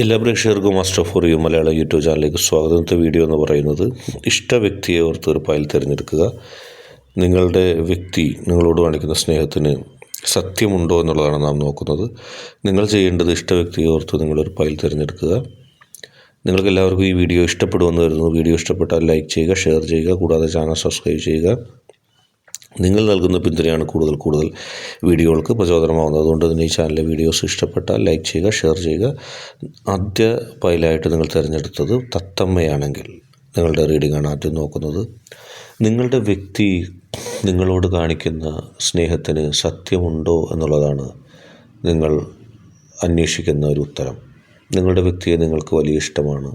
എല്ലാ പ്രേക്ഷകർക്കും master for you Malayalam YouTube ചാനലിലേക്ക് സ്വാഗതം. ഇന്നത്തെ വീഡിയോ എന്ന് പറയുന്നത് ഇഷ്ട വ്യക്തിയെ ഓർത്ത് ഫയൽ തിരഞ്ഞെടുക്കുക. നിങ്ങളുടെ വ്യക്തി നിങ്ങളോട് കാണിക്കുന്ന സ്നേഹത്തിന് സത്യമുണ്ടോ എന്നുള്ളതാണ് നാം നോക്കുന്നത്. നിങ്ങൾ ചെയ്യേണ്ടത് ഇഷ്ട വ്യക്തിയെ ഓർത്ത് നിങ്ങളൊരു ഫയൽ തിരഞ്ഞെടുക്കുക. നിങ്ങൾക്ക് എല്ലാവർക്കും ഈ വീഡിയോ ഇഷ്ടപ്പെടുമെന്ന് കരുതുന്നു. വീഡിയോ ഇഷ്ടപ്പെട്ടാൽ ലൈക്ക് ചെയ്യുക ഷെയർ ചെയ്യുക കൂടാതെ ചാനൽ സബ്സ്ക്രൈബ് ചെയ്യുക. നിങ്ങൾ നൽകുന്ന പിന്തുണയാണ് കൂടുതൽ കൂടുതൽ വീഡിയോകൾക്ക് പ്രചോദനമാകുന്നത്. അതുകൊണ്ട് തന്നെ ഈ ചാനലിലെ വീഡിയോസ് ഇഷ്ടപ്പെട്ടാൽ ലൈക്ക് ചെയ്യുക ഷെയർ ചെയ്യുക. ആദ്യ ഫയലായിട്ട് നിങ്ങൾ തിരഞ്ഞെടുത്തത് തത്തമ്മയാണെങ്കിൽ നിങ്ങളുടെ റീഡിംഗ് ആണ് ആദ്യം നോക്കുന്നത്. നിങ്ങളുടെ വ്യക്തി നിങ്ങളോട് കാണിക്കുന്ന സ്നേഹത്തിന് സത്യമുണ്ടോ എന്നുള്ളതാണ് നിങ്ങൾ അന്വേഷിക്കുന്ന ഒരു ഉത്തരം. നിങ്ങളുടെ വ്യക്തിയെ നിങ്ങൾക്ക് വലിയ ഇഷ്ടമാണ്.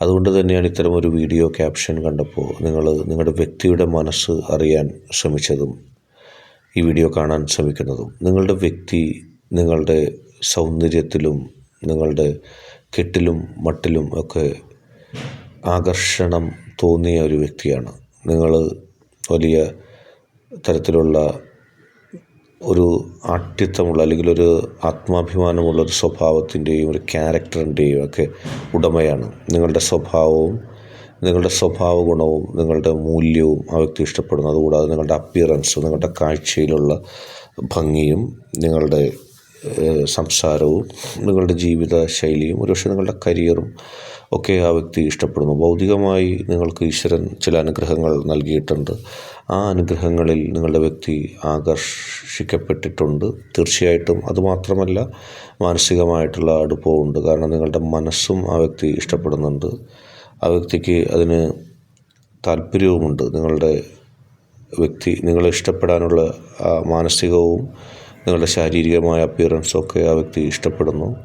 അതുകൊണ്ട് തന്നെയാണ് ഇത്തരം ഒരു വീഡിയോ ക്യാപ്ഷൻ കണ്ടപ്പോൾ നിങ്ങൾ നിങ്ങളുടെ വ്യക്തിയുടെ മനസ്സ് അറിയാൻ ശ്രമിച്ചതും ഈ വീഡിയോ കാണാൻ ശ്രമിക്കുന്നതും. നിങ്ങളുടെ വ്യക്തി നിങ്ങളുടെ സൗന്ദര്യത്തിലും നിങ്ങളുടെ കെട്ടിലും മട്ടിലും ഒക്കെ ആകർഷണം തോന്നിയ ഒരു വ്യക്തിയാണ്. നിങ്ങൾ വലിയ തരത്തിലുള്ള ഒരു ആഠ്യത്വമുള്ള അല്ലെങ്കിൽ ഒരു ആത്മാഭിമാനമുള്ള ഒരു സ്വഭാവത്തിന്റെയും ഒരു ക്യാരക്ടറിന്റെയും ഒക്കെ ഉടമയാണ്. നിങ്ങളുടെ സ്വഭാവവും നിങ്ങളുടെ സ്വഭാവ ഗുണവും നിങ്ങളുടെ മൂല്യവും ആ വ്യക്തി ഇഷ്ടപ്പെടുന്നു. അതുകൂടാതെ നിങ്ങളുടെ അപ്പിയറൻസ് നിങ്ങളുടെ കാഴ്ചയിലുള്ള ഭംഗിയും നിങ്ങളുടെ സംസാരവും നിങ്ങളുടെ ജീവിത ശൈലിയും ഒരുപക്ഷെ നിങ്ങളുടെ കരിയറും ഒക്കെ ആ വ്യക്തി ഇഷ്ടപ്പെടുന്നു. ഭൗതികമായി നിങ്ങൾക്ക് ഈശ്വരൻ ചില അനുഗ്രഹങ്ങൾ നൽകിയിട്ടുണ്ട്. ആ അനുഗ്രഹങ്ങളിൽ നിങ്ങളുടെ വ്യക്തി ആകർഷിക്കപ്പെട്ടിട്ടുണ്ട്. തീർച്ചയായിട്ടും അതുമാത്രമല്ല മാനസികമായിട്ടുള്ള അടുപ്പമുണ്ട്. കാരണം നിങ്ങളുടെ മനസ്സും ആ വ്യക്തി ഇഷ്ടപ്പെടുന്നുണ്ട്. ആ വ്യക്തിക്ക് അതിന് താല്പര്യവുമുണ്ട്. നിങ്ങളുടെ വ്യക്തി നിങ്ങളെ ഇഷ്ടപ്പെടാനുള്ള മാനസികവും നിങ്ങളുടെ ശാരീരികമായ അപ്പിയറൻസൊക്കെ ആ വ്യക്തി ഇഷ്ടപ്പെടുന്നു.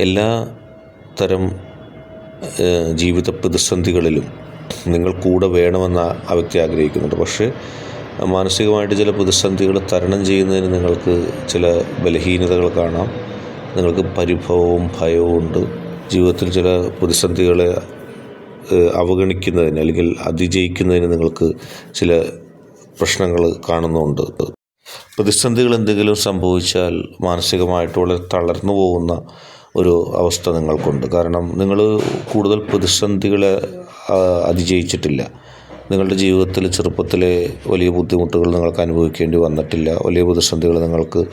എല്ലാ തരം ജീവിത പ്രതിസന്ധികളിലും നിങ്ങൾ കൂടെ വേണമെന്ന് ആ- വ്യക്തി ആഗ്രഹിക്കുന്നുണ്ട്. പക്ഷേ മാനസികമായിട്ട് ചില പ്രതിസന്ധികൾ തരണം ചെയ്യുന്നതിന് നിങ്ങൾക്ക് ചില ബലഹീനതകൾ കാണാം. നിങ്ങൾക്ക് പരിഭവവും ഭയവും ഉണ്ട്. ജീവിതത്തിൽ ചില പ്രതിസന്ധികളെ അവഗണിക്കുന്നതിന് അല്ലെങ്കിൽ അതിജയിക്കുന്നതിന് നിങ്ങൾക്ക് ചില പ്രശ്നങ്ങൾ കാണുന്നുണ്ട്. പ്രതിസന്ധികൾ എന്തെങ്കിലും സംഭവിച്ചാൽ മാനസികമായിട്ട് വളരെ തളർന്നു പോകുന്ന ഒരു അവസ്ഥ നിങ്ങൾക്കുണ്ട്. കാരണം നിങ്ങൾ കൂടുതൽ പ്രതിസന്ധികളെ അതിജയിച്ചിട്ടില്ല. നിങ്ങളുടെ ജീവിതത്തിൽ ചെറുപ്പത്തിലെ വലിയ ബുദ്ധിമുട്ടുകൾ നിങ്ങൾക്ക് അനുഭവിക്കേണ്ടി വന്നിട്ടില്ല. വലിയ പ്രതിസന്ധികൾ നിങ്ങൾക്ക്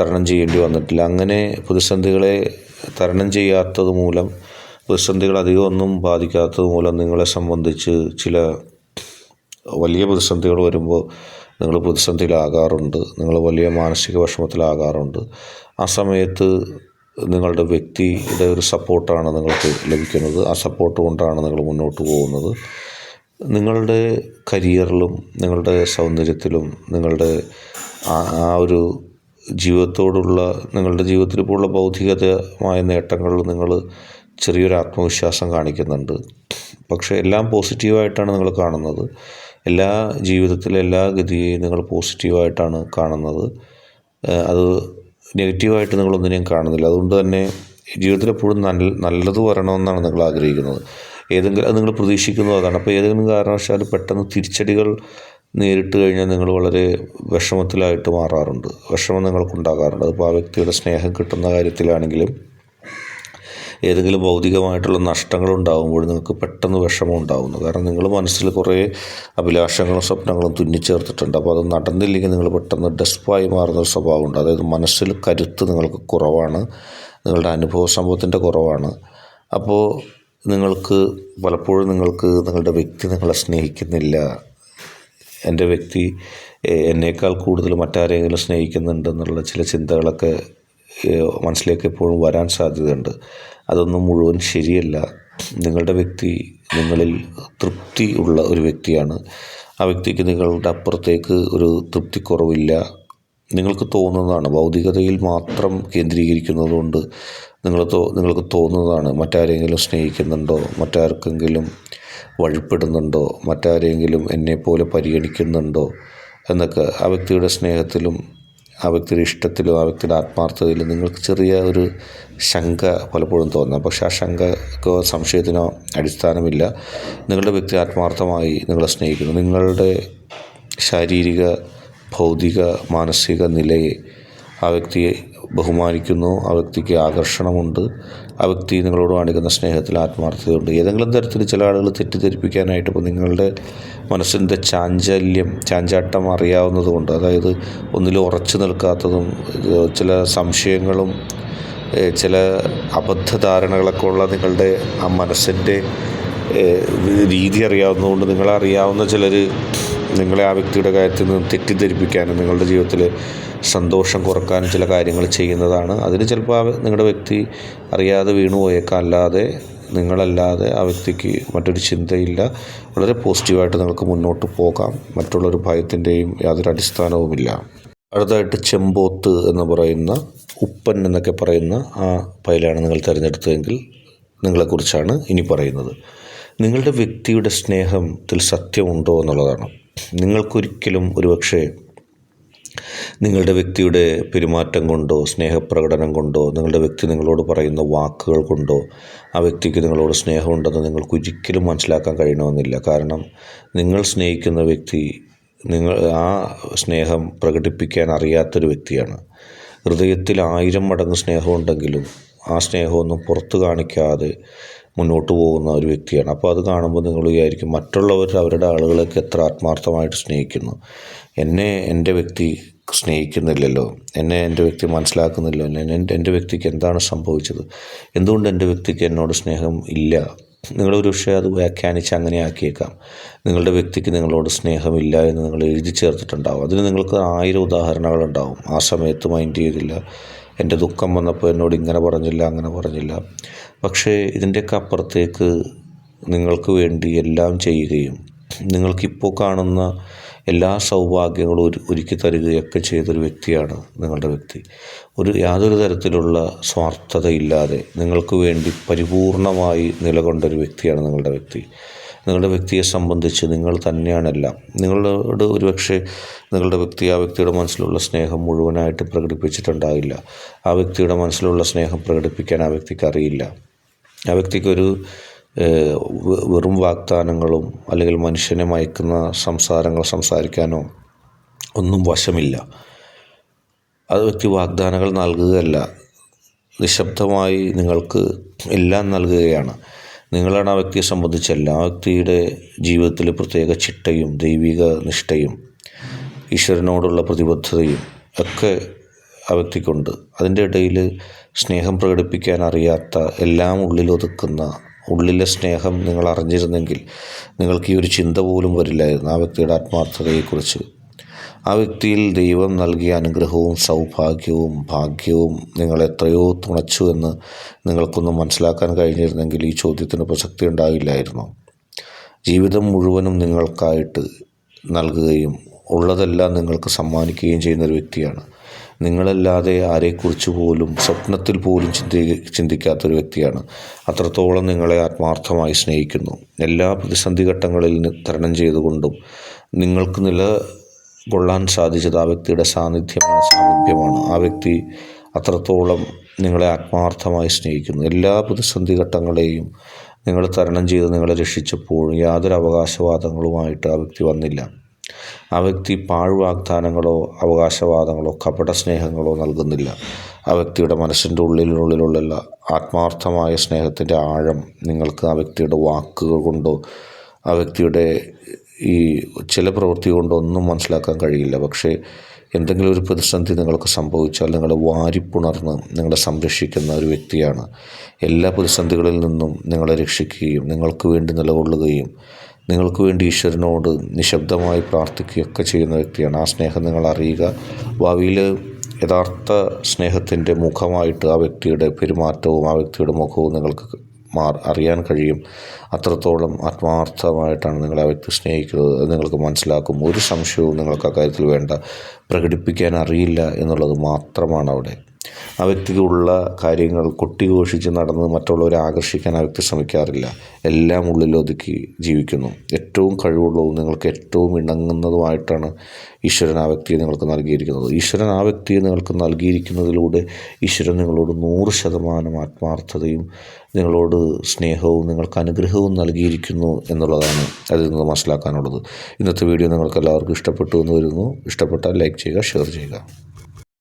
തരണം ചെയ്യേണ്ടി വന്നിട്ടില്ല. അങ്ങനെ പ്രതിസന്ധികളെ തരണം ചെയ്യാത്തത് മൂലം പ്രതിസന്ധികൾ അധികമൊന്നും ബാധിക്കാത്തത് മൂലം നിങ്ങളെ സംബന്ധിച്ച് ചില വലിയ പ്രതിസന്ധികൾ വരുമ്പോൾ നിങ്ങൾ പ്രതിസന്ധിയിലാകാറുണ്ട് നിങ്ങൾ വലിയ മാനസിക വിഷമത്തിലാകാറുണ്ട്. ആ സമയത്ത് നിങ്ങളുടെ വ്യക്തിയുടെ ഒരു സപ്പോർട്ടാണ് നിങ്ങൾക്ക് ലഭിക്കുന്നത്. ആ സപ്പോർട്ട് കൊണ്ടാണ് നിങ്ങൾ മുന്നോട്ട് പോകുന്നത്. നിങ്ങളുടെ കരിയറിലും നിങ്ങളുടെ സൗന്ദര്യത്തിലും നിങ്ങളുടെ ആ ആ ഒരു ജീവിതത്തോടുള്ള നിങ്ങളുടെ ജീവിതത്തിൽ ഇപ്പോൾ ഉള്ള നേട്ടങ്ങളിൽ നിങ്ങൾ ചെറിയൊരു ആത്മവിശ്വാസം കാണിക്കുന്നുണ്ട്. പക്ഷേ എല്ലാം പോസിറ്റീവായിട്ടാണ് നിങ്ങൾ കാണുന്നത്. എല്ലാ ജീവിതത്തിലെ എല്ലാ നിങ്ങൾ പോസിറ്റീവായിട്ടാണ് കാണുന്നത്. അത് നെഗറ്റീവായിട്ട് നിങ്ങളൊന്നിനെയും കാണുന്നില്ല. അതുകൊണ്ട് തന്നെ ജീവിതത്തിൽ എപ്പോഴും നല്ല നല്ലത് വരണമെന്നാണ് നിങ്ങൾ ആഗ്രഹിക്കുന്നത്. ഏതെങ്കിലും അത് നിങ്ങൾ പ്രതീക്ഷിക്കുന്നു അതാണ്. അപ്പോൾ ഏതെങ്കിലും കാരണവശാൽ പെട്ടെന്ന് തിരിച്ചടികൾ നേരിട്ട് കഴിഞ്ഞാൽ നിങ്ങൾ വളരെ വിഷമത്തിലായിട്ട് മാറാറുണ്ട്. വിഷമം നിങ്ങൾക്കുണ്ടാകാറുണ്ട്. അതിപ്പോൾ ആ വ്യക്തിയുടെ സ്നേഹം കിട്ടുന്ന കാര്യത്തിലാണെങ്കിലും ഏതെങ്കിലും ഭൗതികമായിട്ടുള്ള നഷ്ടങ്ങൾ ഉണ്ടാകുമ്പോൾ നിങ്ങൾക്ക് പെട്ടെന്ന് വിഷമം ഉണ്ടാകുന്നു കാരണം നിങ്ങൾ മനസ്സിൽ കുറേ അഭിലാഷങ്ങളും സ്വപ്നങ്ങളും തുന്നിച്ചേർത്തിട്ടുണ്ട്. അപ്പോൾ അത് നടന്നില്ലെങ്കിൽ നിങ്ങൾ പെട്ടെന്ന് ഡെസ്പായി മാറുന്ന ഒരു സ്വഭാവമുണ്ട്. അതായത് മനസ്സിൽ കരുത്ത് നിങ്ങൾക്ക് കുറവാണ്. നിങ്ങളുടെ അനുഭവ സംഭവത്തിന്റെ കുറവാണ്. അപ്പോൾ നിങ്ങൾക്ക് പലപ്പോഴും നിങ്ങൾക്ക് നിങ്ങളുടെ വ്യക്തി നിങ്ങളെ സ്നേഹിക്കുന്നില്ല. എന്റെ വ്യക്തി എന്നേക്കാൾ കൂടുതൽ മറ്റാരെങ്കിലും സ്നേഹിക്കുന്നുണ്ടെന്നുള്ള ചില ചിന്തകളൊക്കെ മനസ്സിലേക്ക് എപ്പോഴും വരാൻ സാധ്യതയുണ്ട്. അതൊന്നും മുഴുവൻ ശരിയല്ല. നിങ്ങളുടെ വ്യക്തി നിങ്ങളിൽ തൃപ്തി ഉള്ള ഒരു വ്യക്തിയാണ്. ആ വ്യക്തിക്ക് നിങ്ങളുടെ അപ്പുറത്തേക്ക് ഒരു തൃപ്തിക്കുറവില്ല. നിങ്ങൾക്ക് തോന്നുന്നതാണ്. ഭൗതികതയിൽ മാത്രം കേന്ദ്രീകരിക്കുന്നതുകൊണ്ട് നിങ്ങൾ തോ നിങ്ങൾക്ക് തോന്നുന്നതാണ്. മറ്റാരെങ്കിലും സ്നേഹിക്കുന്നുണ്ടോ? മറ്റാർക്കെങ്കിലും വഴിപ്പെടുന്നുണ്ടോ? മറ്റാരെങ്കിലും എന്നെപ്പോലെ പരിഗണിക്കുന്നുണ്ടോ? എന്നൊക്കെ ആ വ്യക്തിയുടെ സ്നേഹത്തിലും ആ വ്യക്തിയുടെ ഇഷ്ടത്തിലോ ആ വ്യക്തിയുടെ ആത്മാർത്ഥതയിലോ നിങ്ങൾക്ക് ചെറിയ ഒരു ശങ്ക പലപ്പോഴും തോന്നാം. പക്ഷെ ആ ശങ്കക്കോ സംശയത്തിനോ അടിസ്ഥാനമില്ല. നിങ്ങളുടെ വ്യക്തി ആത്മാർത്ഥമായി നിങ്ങളെ സ്നേഹിക്കുന്നു. നിങ്ങളുടെ ശാരീരിക ഭൗതിക മാനസിക നിലയെ ആ വ്യക്തിയെ ബഹുമാനിക്കുന്നു. ആ വ്യക്തിക്ക് ആകർഷണമുണ്ട്. ആ വ്യക്തി നിങ്ങളോട് കാണിക്കുന്ന സ്നേഹത്തിൽ ആത്മാർത്ഥതയുണ്ട്. ഏതെങ്കിലും തരത്തിൽ ചില ആളുകൾ തെറ്റിദ്ധരിപ്പിക്കാനായിട്ട് ഇപ്പോൾ നിങ്ങളുടെ മനസ്സിന്റെ ചാഞ്ചല്യം ചാഞ്ചാട്ടം അറിയാവുന്നതുകൊണ്ട് അതായത് ഒന്നിലും ഉറച്ചു നിൽക്കാത്തതും ചില സംശയങ്ങളും ചില അബദ്ധധാരണകളൊക്കെ ഉള്ള നിങ്ങളുടെ ആ മനസ്സിന്റെ രീതി അറിയാവുന്നതുകൊണ്ട് നിങ്ങളറിയാവുന്ന ചിലർ നിങ്ങളെ ആ വ്യക്തിയുടെ കാര്യത്തിൽ നിന്ന് തെറ്റിദ്ധരിപ്പിക്കാനും നിങ്ങളുടെ ജീവിതത്തിൽ സന്തോഷം കുറക്കാനും ചില കാര്യങ്ങൾ ചെയ്യുന്നതാണ്. അതിന് ചിലപ്പോൾ ആ നിങ്ങളുടെ വ്യക്തി അറിയാതെ വീണു പോയേക്കാം അല്ലാതെ നിങ്ങളല്ലാതെ ആ വ്യക്തിക്ക് മറ്റൊരു ചിന്തയില്ല. വളരെ പോസിറ്റീവായിട്ട് നിങ്ങൾക്ക് മുന്നോട്ട് പോകാം. മറ്റുള്ളൊരു ഭയത്തിന്റെയും യാതൊരു അടിസ്ഥാനവുമില്ല. അടുത്തതായിട്ട് ചെമ്പോത്ത് എന്ന് പറയുന്ന ഉപ്പൻ എന്നൊക്കെ പറയുന്ന ആ പൈലാണ് നിങ്ങൾ തിരഞ്ഞെടുത്തതെങ്കിൽ നിങ്ങളെക്കുറിച്ചാണ് ഇനി പറയുന്നത്. നിങ്ങളുടെ വ്യക്തിയുടെ സ്നേഹത്തിൽ സത്യമുണ്ടോ എന്നുള്ളതാണ്. നിങ്ങൾക്കൊരിക്കലും ഒരുപക്ഷെ നിങ്ങളുടെ വ്യക്തിയുടെ പെരുമാറ്റം കൊണ്ടോ സ്നേഹപ്രകടനം കൊണ്ടോ നിങ്ങളുടെ വ്യക്തി നിങ്ങളോട് പറയുന്ന വാക്കുകൾ കൊണ്ടോ ആ വ്യക്തിക്ക് നിങ്ങളോട് സ്നേഹമുണ്ടെന്ന് നിങ്ങൾക്ക് ഒരിക്കലും മനസ്സിലാക്കാൻ കഴിയണമെന്നില്ല. കാരണം നിങ്ങൾ സ്നേഹിക്കുന്ന വ്യക്തി നിങ്ങൾ ആ സ്നേഹം പ്രകടിപ്പിക്കാൻ അറിയാത്തൊരു വ്യക്തിയാണ്. ഹൃദയത്തിൽ ആയിരം മടങ്ങ് സ്നേഹമുണ്ടെങ്കിലും ആ സ്നേഹമൊന്നും പുറത്തു കാണിക്കാതെ മുന്നോട്ട് പോകുന്ന ഒരു വ്യക്തിയാണ്. അപ്പോൾ അത് കാണുമ്പോൾ നിങ്ങൾ വിചാരിക്കും മറ്റുള്ളവർ അവരുടെ ആളുകളൊക്കെ എത്ര ആത്മാർത്ഥമായിട്ട് സ്നേഹിക്കുന്നു. എന്നെ എന്റെ വ്യക്തി സ്നേഹിക്കുന്നില്ലല്ലോ. എന്നെ എന്റെ വ്യക്തി മനസ്സിലാക്കുന്നില്ല. എന്റെ എന്റെ വ്യക്തിക്ക് എന്താണ് സംഭവിച്ചത്? എന്തുകൊണ്ട് എന്റെ വ്യക്തിക്ക് എന്നോട് സ്നേഹം ഇല്ല? നിങ്ങളൊരു പക്ഷേ അത് വ്യാഖ്യാനിച്ച് അങ്ങനെ ആക്കിയേക്കാം. നിങ്ങളുടെ വ്യക്തിക്ക് നിങ്ങളോട് സ്നേഹമില്ല എന്ന് നിങ്ങൾ എഴുതി ചേർത്തിട്ടുണ്ടാവും. അതിന് നിങ്ങൾക്ക് ആയിരം ഉദാഹരണങ്ങളുണ്ടാവും. ആ സമയത്ത് മൈൻഡ് ചെയ്തില്ല. എന്റെ ദുഃഖം വന്നപ്പോൾ എന്നോട് ഇങ്ങനെ പറഞ്ഞില്ല അങ്ങനെ പറഞ്ഞില്ല. പക്ഷേ ഇതിന്റെയൊക്കെ അപ്പുറത്തേക്ക് നിങ്ങൾക്ക് വേണ്ടി എല്ലാം ചെയ്യുകയും നിങ്ങൾക്കിപ്പോൾ കാണുന്ന എല്ലാ സൗഭാഗ്യങ്ങളും ഒരു ഒരുക്കി തരികയൊക്കെ ചെയ്തൊരു വ്യക്തിയാണ് നിങ്ങളുടെ വ്യക്തി. ഒരു യാതൊരു തരത്തിലുള്ള സ്വാർത്ഥതയില്ലാതെ നിങ്ങൾക്ക് വേണ്ടി പരിപൂർണമായി നിലകൊണ്ടൊരു വ്യക്തിയാണ് നിങ്ങളുടെ വ്യക്തി. നിങ്ങളുടെ വ്യക്തിയെ സംബന്ധിച്ച് നിങ്ങൾ തന്നെയാണെല്ലാം. നിങ്ങളോട് ഒരുപക്ഷെ നിങ്ങളുടെ വ്യക്തി ആ വ്യക്തിയുടെ മനസ്സിലുള്ള സ്നേഹം മുഴുവനായിട്ട് പ്രകടിപ്പിച്ചിട്ടുണ്ടാവില്ല ആ വ്യക്തിയുടെ മനസ്സിലുള്ള സ്നേഹം പ്രകടിപ്പിക്കാൻ ആ വ്യക്തിക്ക് അറിയില്ല. ആ വ്യക്തിക്കൊരു വെറും വാഗ്ദാനങ്ങളും അല്ലെങ്കിൽ മനുഷ്യനെ മയക്കുന്ന സംസാരങ്ങൾ സംസാരിക്കാനോ ഒന്നും വശമില്ല. അത് വ്യക്തി വാഗ്ദാനങ്ങൾ നൽകുകയല്ല. നിശബ്ദമായി നിങ്ങൾക്ക് എല്ലാം നൽകുകയാണ്. നിങ്ങളാണ് ആ വ്യക്തിയെ സംബന്ധിച്ചല്ല. ആ വ്യക്തിയുടെ ജീവിതത്തിൽ പ്രത്യേക ചിട്ടയും ദൈവിക നിഷ്ഠയും ഈശ്വരനോടുള്ള പ്രതിബദ്ധതയും ഒക്കെ ആ വ്യക്തിക്കുണ്ട്. അതിന്റെ ഇടയിൽ സ്നേഹം പ്രകടിപ്പിക്കാൻ അറിയാത്ത എല്ലാം ഉള്ളിൽ ഒതുക്കുന്ന ഉള്ളിലെ സ്നേഹം നിങ്ങൾ അറിഞ്ഞിരുന്നെങ്കിൽ നിങ്ങൾക്ക് ഈ ഒരു ചിന്ത പോലും വരില്ലായിരുന്നു ആ വ്യക്തിയുടെ ആത്മാർത്ഥതയെക്കുറിച്ച്. ആ വ്യക്തിയിൽ ദൈവം നൽകിയ അനുഗ്രഹവും സൗഭാഗ്യവും ഭാഗ്യവും നിങ്ങളെത്രയോ തുണച്ചു എന്ന് നിങ്ങൾക്കൊന്നും മനസ്സിലാക്കാൻ കഴിഞ്ഞിരുന്നെങ്കിൽ ഈ ചോദ്യത്തിന് പ്രസക്തി ഉണ്ടാകില്ലായിരുന്നു ജീവിതം മുഴുവനും നിങ്ങൾക്കായിട്ട് നൽകുകയും ഉള്ളതെല്ലാം നിങ്ങൾക്ക് സമ്മാനിക്കുകയും ചെയ്യുന്ന ഒരു വ്യക്തിയാണ്. നിങ്ങളല്ലാതെ ആരെക്കുറിച്ച് പോലും സ്വപ്നത്തിൽ പോലും ചിന്തി ചിന്തിക്കാത്തൊരു വ്യക്തിയാണ്. അത്രത്തോളം നിങ്ങളെ ആത്മാർത്ഥമായി സ്നേഹിക്കുന്നു. എല്ലാ പ്രതിസന്ധി ഘട്ടങ്ങളിൽ തരണം ചെയ്തുകൊണ്ടും നിങ്ങൾക്ക് നില കൊള്ളാൻ സാധിച്ചത് ആ വ്യക്തിയുടെ സാന്നിധ്യമാണ് സാമീപ്യമാണ്. ആ വ്യക്തി അത്രത്തോളം നിങ്ങളെ ആത്മാർത്ഥമായി സ്നേഹിക്കുന്നു. എല്ലാ പ്രതിസന്ധി ഘട്ടങ്ങളെയും നിങ്ങൾ തരണം ചെയ്ത് നിങ്ങളെ രക്ഷിച്ചപ്പോഴും യാതൊരു അവകാശവാദങ്ങളുമായിട്ട് ആ വ്യക്തി വന്നില്ല. ആ വ്യക്തി പാഴ്വാഗ്ദാനങ്ങളോ അവകാശവാദങ്ങളോ കപട സ്നേഹങ്ങളോ നൽകുന്നില്ല. ആ വ്യക്തിയുടെ മനസ്സിന്റെ ഉള്ളിലുള്ളിലുള്ള ആത്മാർത്ഥമായ സ്നേഹത്തിന്റെ ആഴം നിങ്ങൾക്ക് ആ വ്യക്തിയുടെ വാക്കുകൾ കൊണ്ടോ ആ വ്യക്തിയുടെ ഈ ചില പ്രവൃത്തി കൊണ്ടൊന്നും മനസ്സിലാക്കാൻ കഴിയില്ല. പക്ഷേ എന്തെങ്കിലും ഒരു പ്രതിസന്ധി നിങ്ങൾക്ക് സംഭവിച്ചാൽ നിങ്ങളെ വാരിപ്പുണർന്ന് നിങ്ങളെ സംരക്ഷിക്കുന്ന ഒരു വ്യക്തിയാണ്. എല്ലാ പ്രതിസന്ധികളിൽ നിന്നും നിങ്ങളെ രക്ഷിക്കുകയും നിങ്ങൾക്ക് വേണ്ടി നിലകൊള്ളുകയും നിങ്ങൾക്ക് വേണ്ടി ഈശ്വരനോട് നിശബ്ദമായി പ്രാർത്ഥിക്കുകയൊക്കെ ചെയ്യുന്ന വ്യക്തിയാണ്. ആ സ്നേഹം നിങ്ങൾ അറിയുക. ഭാവിയിൽ യഥാർത്ഥ സ്നേഹത്തിന്റെ മുഖമായിട്ട് ആ വ്യക്തിയുടെ പെരുമാറ്റവും ആ വ്യക്തിയുടെ മുഖവും നിങ്ങൾക്ക് മാ അറിയാൻ കഴിയും. അത്രത്തോളം ആത്മാർത്ഥമായിട്ടാണ് നിങ്ങൾ ആ വ്യക്തി സ്നേഹിക്കുന്നത്. അത് നിങ്ങൾക്ക് മനസ്സിലാക്കും. ഒരു സംശയവും നിങ്ങൾക്ക് അക്കാര്യത്തിൽ വേണ്ട. പ്രകടിപ്പിക്കാൻ അറിയില്ല എന്നുള്ളത് മാത്രമാണ് അവിടെ. ആ കാര്യങ്ങൾ കൊട്ടിഘോഷിച്ച് നടന്ന് മറ്റുള്ളവരെ ആകർഷിക്കാൻ ആ വ്യക്തി ശ്രമിക്കാറില്ല. എല്ലാം ഉള്ളിലൊതുക്കി ജീവിക്കുന്നു. ഏറ്റവും കഴിവുള്ളതും നിങ്ങൾക്ക് ഏറ്റവും ഇണങ്ങുന്നതുമായിട്ടാണ് ഈശ്വരൻ ആ വ്യക്തിയെ നിങ്ങൾക്ക് നൽകിയിരിക്കുന്നത്. ഈശ്വരൻ ആ വ്യക്തിയെ നിങ്ങൾക്ക് നൽകിയിരിക്കുന്നതിലൂടെ ഈശ്വരൻ നിങ്ങളോട് നൂറ് ശതമാനം ആത്മാർത്ഥതയും നിങ്ങളോട് സ്നേഹവും നിങ്ങൾക്ക് അനുഗ്രഹവും നൽകിയിരിക്കുന്നു എന്നുള്ളതാണ് അതിൽ നിന്ന് മനസ്സിലാക്കാനുള്ളത്. ഇന്നത്തെ വീഡിയോ നിങ്ങൾക്ക് എല്ലാവർക്കും ഇഷ്ടപ്പെട്ടു എന്ന് വരുന്നു. ഇഷ്ടപ്പെട്ടാൽ ലൈക്ക് ചെയ്യുക ഷെയർ ചെയ്യുക.